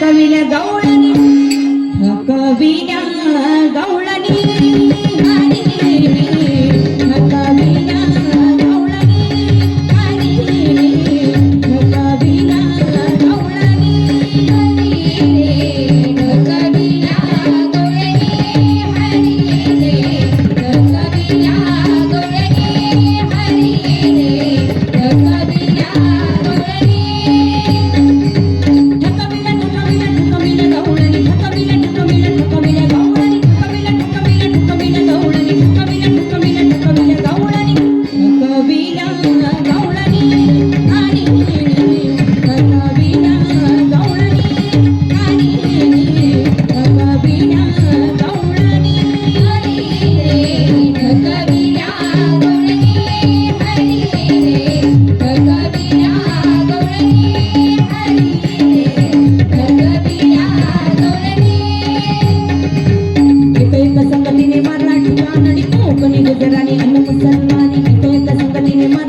ಕವಿನ ಗೌಳನಿ ಕವಿನ ಗೌಳನಿ.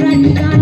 Thank you.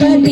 पदे